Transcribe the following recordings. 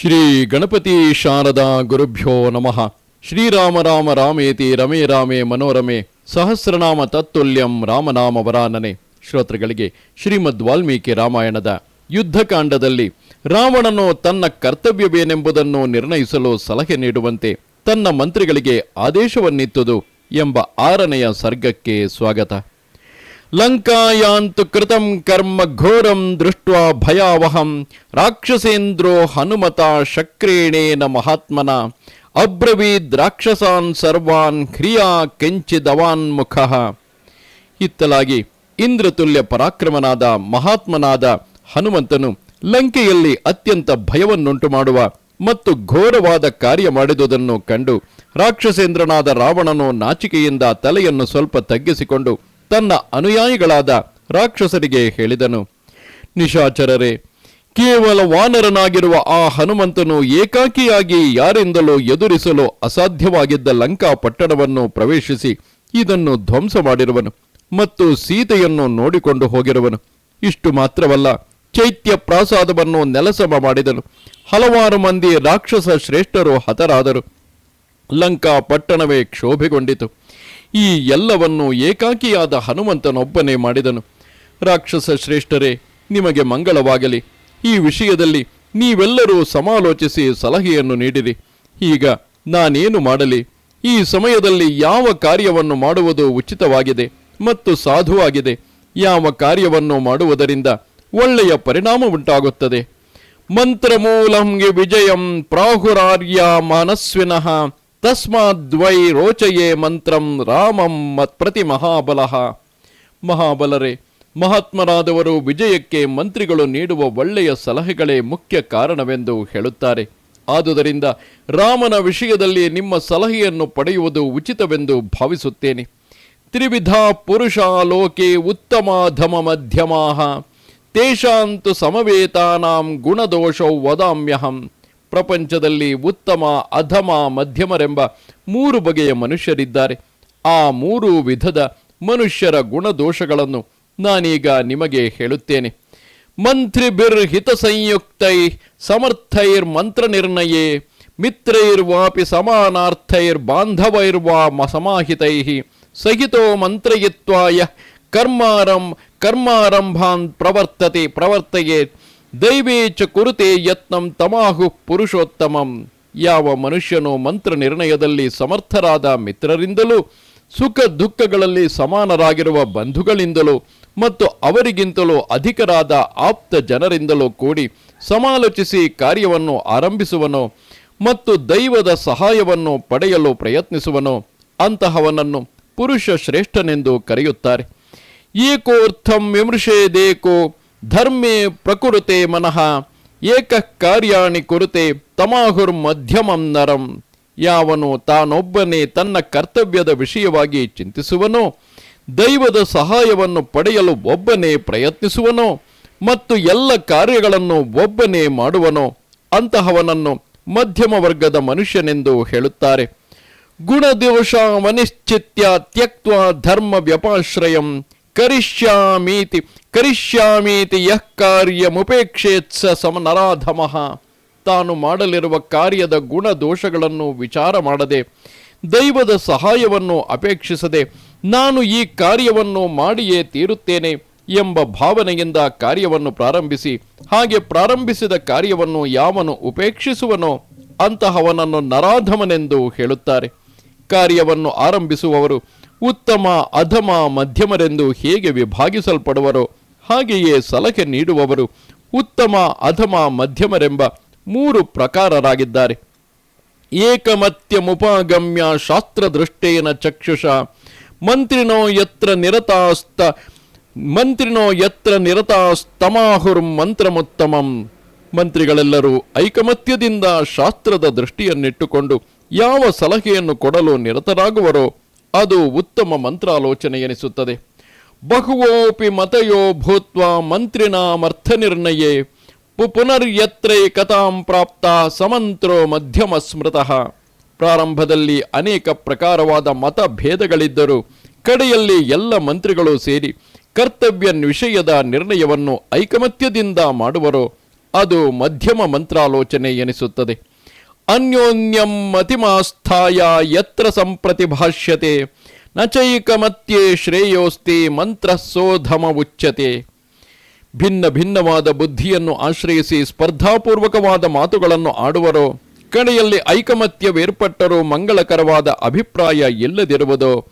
ಶ್ರೀ ಗಣಪತಿ ಶಾರದಾ ಗುರುಭ್ಯೋ ನಮಃ. ಶ್ರೀರಾಮ ರಾಮ ರಾಮೇತಿ ರಮೇ ರಾಮೇ ಮನೋರಮೆ ಸಹಸ್ರನಾಮ ತತ್ತುಲ್ಯಂ ರಾಮನಾಮ ವರಾನನೆ ಶ್ರೋತೃಗಳಿಗೆ ಶ್ರೀಮದ್ ವಾಲ್ಮೀಕಿ ರಾಮಾಯಣದ ಯುದ್ಧಕಾಂಡದಲ್ಲಿ ರಾವಣನು ತನ್ನ ಕರ್ತವ್ಯವೇನೆಂಬುದನ್ನು ನಿರ್ಣಯಿಸಲು ಸಲಹೆ ನೀಡುವಂತೆ ತನ್ನ ಮಂತ್ರಿಗಳಿಗೆ ಆದೇಶವನ್ನಿತ್ತುದು ಎಂಬ ಆರನೆಯ ಸರ್ಗಕ್ಕೆ ಸ್ವಾಗತ. ಲಂಕಾಯಾಂತು ಕೃತಂ ಕರ್ಮ ಘೋರಂ ದೃಷ್ಟ ಭಯಾವಹಂ ರಾಕ್ಷಸೇಂದ್ರೋ ಹನುಮತ ಶಕ್ರೇಣೇನ ಮಹಾತ್ಮನ ಅಬ್ರವೀದ್ ರಾಕ್ಷಸಾನ್ ಸರ್ವಾನ್ ಕ್ರಿಯಾ ಕೆಂಚಿದವಾನ್ ಮುಖ ಇತ್ತಲಾಗಿ ಇಂದ್ರತುಲ್ಯ ಪರಾಕ್ರಮನಾದ ಮಹಾತ್ಮನಾದ ಹನುಮಂತನು ಲಂಕೆಯಲ್ಲಿ ಅತ್ಯಂತ ಭಯವನ್ನುಂಟು ಮಾಡುವ ಮತ್ತು ಘೋರವಾದ ಕಾರ್ಯ ಮಾಡಿದುದನ್ನು ಕಂಡು ರಾಕ್ಷಸೇಂದ್ರನಾದ ರಾವಣನು ನಾಚಿಕೆಯಿಂದ ತಲೆಯನ್ನು ಸ್ವಲ್ಪ ತಗ್ಗಿಸಿಕೊಂಡು ತನ್ನ ಅನುಯಾಯಿಗಳಾದ ರಾಕ್ಷಸರಿಗೆ ಹೇಳಿದನು. ನಿಶಾಚರರೇ, ಕೇವಲ ವಾನರನಾಗಿರುವ ಆ ಹನುಮಂತನು ಏಕಾಕಿಯಾಗಿ ಯಾರಿಂದಲೂ ಎದುರಿಸಲು ಅಸಾಧ್ಯವಾಗಿದ್ದ ಲಂಕಾ ಪಟ್ಟಣವನ್ನು ಪ್ರವೇಶಿಸಿ ಇದನ್ನು ಧ್ವಂಸ ಮಾಡಿರುವನು ಮತ್ತು ಸೀತೆಯನ್ನು ನೋಡಿಕೊಂಡು ಹೋಗಿರುವನು. ಇಷ್ಟು ಮಾತ್ರವಲ್ಲ, ಚೈತ್ಯ ಪ್ರಾಸಾದವನ್ನು ನೆಲಸಮ ಮಾಡಿದನು. ಹಲವಾರು ಮಂದಿ ರಾಕ್ಷಸ ಶ್ರೇಷ್ಠರು ಹತರಾದರು. ಲಂಕಾ ಪಟ್ಟಣವೇ ಕ್ಷೋಭೆಗೊಂಡಿತು. ಈ ಎಲ್ಲವನ್ನು ಏಕಾಕಿಯಾದ ಹನುಮಂತನೊಬ್ಬನೇ ಮಾಡಿದನು. ರಾಕ್ಷಸ ಶ್ರೇಷ್ಠರೇ, ನಿಮಗೆ ಮಂಗಳವಾಗಲಿ. ಈ ವಿಷಯದಲ್ಲಿ ನೀವೆಲ್ಲರೂ ಸಮಾಲೋಚಿಸಿ ಸಲಹೆಯನ್ನು ನೀಡಿರಿ. ಈಗ ನಾನೇನು ಮಾಡಲಿ? ಈ ಸಮಯದಲ್ಲಿ ಯಾವ ಕಾರ್ಯವನ್ನು ಮಾಡುವುದು ಉಚಿತವಾಗಿದೆ ಮತ್ತು ಸಾಧುವಾಗಿದೆ? ಯಾವ ಕಾರ್ಯವನ್ನು ಮಾಡುವುದರಿಂದ ಒಳ್ಳೆಯ ಪರಿಣಾಮ ಉಂಟಾಗುತ್ತದೆ? ಮಂತ್ರಮೂಲಂಗೆ ವಿಜಯಂ ಪ್ರಾಹುರಾರ್ಯ ಮನಸ್ವಿನಃ. ತಸ್ಮಾದ್ವೈ ರೋಚಯೇ ಮಂತ್ರಂ ರಾಮಂ ಮತ್ಪ್ರತಿ ಮಹಾಬಲಃ ಮಹಾಬಲರೇ ಮಹಾತ್ಮರಾದವರು ವಿಜಯಕ್ಕೆ ಮಂತ್ರಿಗಳು ನೀಡುವ ಒಳ್ಳೆಯ ಸಲಹೆಗಳೇ ಮುಖ್ಯ ಕಾರಣವೆಂದು ಹೇಳುತ್ತಾರೆ. ಆದುದರಿಂದ ರಾಮನ ವಿಷಯದಲ್ಲಿ ನಿಮ್ಮ ಸಲಹೆಯನ್ನು ಪಡೆಯುವುದು ಉಚಿತವೆಂದು ಭಾವಿಸುತ್ತೇನೆ. ತ್ರಿವಿಧ ಪುರುಷ ಲೋಕೆ ಉತ್ತಮಾಧಮ ಮಧ್ಯಮಾಹ, ತೇಷಾಂತು ಸಮವೇತಾನಾಂ ಗುಣದೋಷೌ ವದಾಮ್ಯಹಂ. ಪ್ರಪಂಚದಲ್ಲಿ ಉತ್ತಮ, ಅಧಮ, ಮಧ್ಯಮರೆಂಬ ಮೂರು ಬಗೆಯ ಮನುಷ್ಯರಿದ್ದಾರೆ. ಆ ಮೂರು ವಿಧದ ಮನುಷ್ಯರ ಗುಣದೋಷಗಳನ್ನು ನಾನೀಗ ನಿಮಗೆ ಹೇಳುತ್ತೇನೆ. ಮಂತ್ರಿಭಿರ್ ಹಿತ ಸಂಯುಕ್ತೈ ಸಮರ್ಥೈರ್ ಮಂತ್ರ ನಿರ್ಣಯೇ ಮಿತ್ರೈರ್ವಾಪಿ ಸಮಾನಾರ್ಥೈರ್ ಬಾಂಧವೈರ್ವಾ ಮ ಸಮಾಹಿತೈ ಸಹಿತೋ ಮಂತ್ರಯಿತ್ವಾಯ ಕರ್ಮಾರಂ, ಕರ್ಮಾರಂಭಾನ್ ಪ್ರವರ್ತತೆ ಪ್ರವರ್ತಯೇ ದೈವೇ ಚ ಕುರುತೆ ಯತ್ನಂ ತಮಾಹು ಪುರುಷೋತ್ತಮಂ. ಯಾವ ಮನುಷ್ಯನು ಮಂತ್ರ ನಿರ್ಣಯದಲ್ಲಿ ಸಮರ್ಥರಾದ ಮಿತ್ರರಿಂದಲೂ, ಸುಖ ದುಃಖಗಳಲ್ಲಿ ಸಮಾನರಾಗಿರುವ ಬಂಧುಗಳಿಂದಲೂ ಮತ್ತು ಅವರಿಗಿಂತಲೂ ಅಧಿಕರಾದ ಆಪ್ತ ಜನರಿಂದಲೂ ಕೂಡಿ ಸಮಾಲೋಚಿಸಿ ಕಾರ್ಯವನ್ನು ಆರಂಭಿಸುವನು ಮತ್ತು ದೈವದ ಸಹಾಯವನ್ನು ಪಡೆಯಲು ಪ್ರಯತ್ನಿಸುವನು. ಅಂತಹವನನ್ನು ಪುರುಷ ಶ್ರೇಷ್ಠನೆಂದು ಕರೆಯುತ್ತಾರೆ. ಏಕೋರ್ಥಂ ವಿಮೃಶೇದೇಕೋ ಧರ್ಮೇ ಪ್ರಕೃತೆ ಮನಃ, ಏಕ ಕಾರ್ಯಾಣಿ ಕುರುತೆ ತಮಾಹುರ್ ಮಧ್ಯಮಂ ನರಂ. ಯಾವನು ತಾನೊಬ್ಬನೇ ತನ್ನ ಕರ್ತವ್ಯದ ವಿಷಯವಾಗಿ ಚಿಂತಿಸುವನೋ, ದೈವದ ಸಹಾಯವನ್ನು ಪಡೆಯಲು ಒಬ್ಬನೇ ಪ್ರಯತ್ನಿಸುವನೋ, ಮತ್ತು ಎಲ್ಲ ಕಾರ್ಯಗಳನ್ನು ಒಬ್ಬನೇ ಮಾಡುವನೋ, ಅಂತಹವನನ್ನು ಮಧ್ಯಮ ವರ್ಗದ ಮನುಷ್ಯನೆಂದು ಹೇಳುತ್ತಾರೆ. ಗುಣದೋಷ ಮನಿಶ್ಚಿತ್ಯ ತ್ಯಕ್ತ ಧರ್ಮ ವ್ಯಪಾಶ್ರಯಂ. ಕರಿಷ್ಯಾಮೀತಿ ಕರಿಷ್ಯಾಮೀತಿ ಯಃ ಕಾರ್ಯಮುಪೇಕ್ಷೇತ್ಸ ಸಮನರಾಧಮಃ. ತಾನು ಮಾಡಲಿರುವ ಕಾರ್ಯದ ಗುಣ ದೋಷಗಳನ್ನು ವಿಚಾರ ಮಾಡದೆ, ದೈವದ ಸಹಾಯವನ್ನು ಅಪೇಕ್ಷಿಸದೆ, ನಾನು ಈ ಕಾರ್ಯವನ್ನು ಮಾಡಿಯೇ ತೀರುತ್ತೇನೆ ಎಂಬ ಭಾವನೆಯಿಂದ ಕಾರ್ಯವನ್ನು ಪ್ರಾರಂಭಿಸಿ, ಹಾಗೆ ಪ್ರಾರಂಭಿಸಿದ ಕಾರ್ಯವನ್ನು ಯಾವನು ಉಪೇಕ್ಷಿಸುವನೋ ಅಂತಹವನನ್ನು ನರಾಧಮನೆಂದು ಹೇಳುತ್ತಾರೆ. ಕಾರ್ಯವನ್ನು ಆರಂಭಿಸುವವರು ಉತ್ತಮ, ಅಧಮ, ಮಧ್ಯಮರೆಂದು ಹೇಗೆ ವಿಭಾಗಿಸಲ್ಪಡುವರೋ? ಹಾಗೆಯೇ ಸಲಹೆ ನೀಡುವವರು ಉತ್ತಮ, ಅಧಮ, ಮಧ್ಯಮರೆಂಬ ಮೂರು ಪ್ರಕಾರರಾಗಿದ್ದಾರೆ. ಏಕಮತ್ಯಮುಪಾಗಮ್ಯ ಶಾಸ್ತ್ರದೃಷ್ಟೇನ ಚಕ್ಷುಷ, ಮಂತ್ರಿನೋ ಯತ್ರ ನಿರತಾಸ್ತ, ಮಂತ್ರಿನೋ ಯತ್ರ ನಿರತಾಸ್ತಮಾಹುರ್ ಮಂತ್ರಮುತ್ತಮಂ. ಮಂತ್ರಿಗಳೆಲ್ಲರೂ ಐಕಮತ್ಯದಿಂದ ಶಾಸ್ತ್ರದ ದೃಷ್ಟಿಯನ್ನಿಟ್ಟುಕೊಂಡು ಯಾವ ಸಲಹೆಯನ್ನು ಕೊಡಲು ನಿರತರಾಗುವರೋ ಅದು ಉತ್ತಮ ಮಂತ್ರಾಲೋಚನೆ ಎನಿಸುತ್ತದೆ. ಬಹುವೋಪಿ ಮತಯೋ ಭೂತ್ವ ಮಂತ್ರಿನಾಮರ್ಥ ನಿರ್ಣಯೇ. ಪುನರ್ಯತ್ರೇ ಕಥಾಂ ಪ್ರಾಪ್ತ ಸಮಂತ್ರೋ ಮಧ್ಯಮ ಸ್ಮೃತಃ ಪ್ರಾರಂಭದಲ್ಲಿ ಅನೇಕ ಪ್ರಕಾರವಾದ ಮತಭೇದಗಳಿದ್ದರೂ ಕಡೆಯಲ್ಲಿ ಎಲ್ಲ ಮಂತ್ರಿಗಳು ಸೇರಿ ಕರ್ತವ್ಯ ವಿಷಯದ ನಿರ್ಣಯವನ್ನು ಐಕಮತ್ಯದಿಂದ ಮಾಡುವರೋ. ಅದು ಮಧ್ಯಮ ಮಂತ್ರಾಲೋಚನೆ ಎನಿಸುತ್ತದೆ. ಅನ್ಯೋನ್ಯಂ ಮತಿಮಾಸ್ಥಾಯ ಯತ್ರ ಸಂಪ್ರತಿಭಾಷ್ಯತೆ ನಚೈಕಮತ್ಯೆ ಶ್ರೇಯೋಸ್ತಿ ಮಂತ್ರಸೋಧಮ ಉಚ್ಚತೆ ಭಿನ್ನ ಭಿನ್ನವಾದ ಬುದ್ಧಿಯನ್ನು ಆಶ್ರಯಿಸಿ ಸ್ಪರ್ಧಾಪೂರ್ವಕವಾದ ಮಾತುಗಳನ್ನು ಆಡುವರೋ, ಕಡೆಯಲ್ಲಿ ಐಕಮತ್ಯವೇರ್ಪಟ್ಟರೂ ಮಂಗಳಕರವಾದ ಅಭಿಪ್ರಾಯ ಇಲ್ಲದಿರುವುದೋ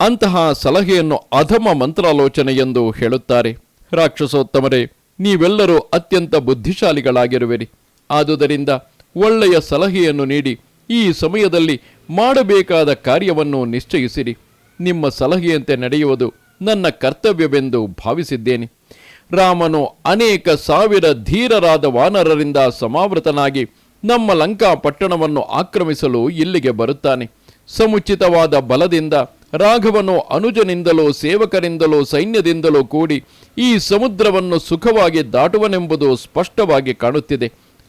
ಅಂತಹ ಸಲಹೆಯನ್ನು ಅಧಮ ಮಂತ್ರಾಲೋಚನೆ ಎಂದು ಹೇಳುತ್ತಾರೆ. ರಾಕ್ಷಸೋತ್ತಮರೇ, ನೀವೆಲ್ಲರೂ ಅತ್ಯಂತ ಬುದ್ಧಿಶಾಲಿಗಳಾಗಿರುವಿರಿ. ಆದುದರಿಂದ ಒಳ್ಳೆಯ ಸಲಹೆಯನ್ನು ನೀಡಿ, ಈ ಸಮಯದಲ್ಲಿ ಮಾಡಬೇಕಾದ ಕಾರ್ಯವನ್ನು ನಿಶ್ಚಯಿಸಿರಿ. ನಿಮ್ಮ ಸಲಹೆಯಂತೆ ನಡೆಯುವುದು ನನ್ನ ಕರ್ತವ್ಯವೆಂದು ಭಾವಿಸಿದ್ದೇನೆ. ರಾಮನು ಅನೇಕ ಸಾವಿರ ಧೀರರಾದ ವಾನರರಿಂದ ಸಮಾವೃತನಾಗಿ ನಮ್ಮ ಲಂಕಾ ಪಟ್ಟಣವನ್ನು ಆಕ್ರಮಿಸಲು ಇಲ್ಲಿಗೆ ಬರುತ್ತಾನೆ. ಸಮುಚಿತವಾದ ಬಲದಿಂದ, ರಾಘವನು ಅನುಜನಿಂದಲೂ ಸೇವಕರಿಂದಲೂ ಸೈನ್ಯದಿಂದಲೂ ಕೂಡಿ ಈ ಸಮುದ್ರವನ್ನು ಸುಖವಾಗಿ ದಾಟುವನೆಂಬುದು ಸ್ಪಷ್ಟವಾಗಿ ಕಾಣುತ್ತಿದೆ.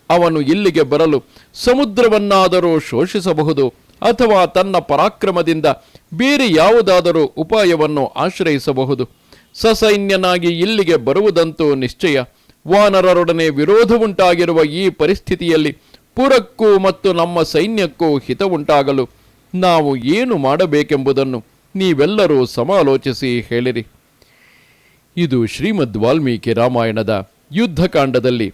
ಅವನು ಇಲ್ಲಿಗೆ ಬರಲು ಸಮುದ್ರವನ್ನಾದರೂ ಶೋಷಿಸಬಹುದು ಅಥವಾ ತನ್ನ ಪರಾಕ್ರಮದಿಂದ ಬೇರೆ ಯಾವುದಾದರೂ ಉಪಾಯವನ್ನು ಆಶ್ರಯಿಸಬಹುದು. ಸಸೈನ್ಯನಾಗಿ ಇಲ್ಲಿಗೆ ಬರುವುದಂತೂ ನಿಶ್ಚಯ. ವಾನರರೊಡನೆ ವಿರೋಧವುಂಟಾಗಿರುವ ಈ ಪರಿಸ್ಥಿತಿಯಲ್ಲಿ ಪುರಕ್ಕೂ ಮತ್ತು ನಮ್ಮ ಸೈನ್ಯಕ್ಕೂ ಹಿತವುಂಟಾಗಲು ನಾವು ಏನು ಮಾಡಬೇಕೆಂಬುದನ್ನು ನೀವೆಲ್ಲರೂ ಸಮಾಲೋಚಿಸಿ ಹೇಳಿರಿ. ಇದು ಶ್ರೀಮದ್ ವಾಲ್ಮೀಕಿ ರಾಮಾಯಣದ ಯುದ್ಧಕಾಂಡದಲ್ಲಿ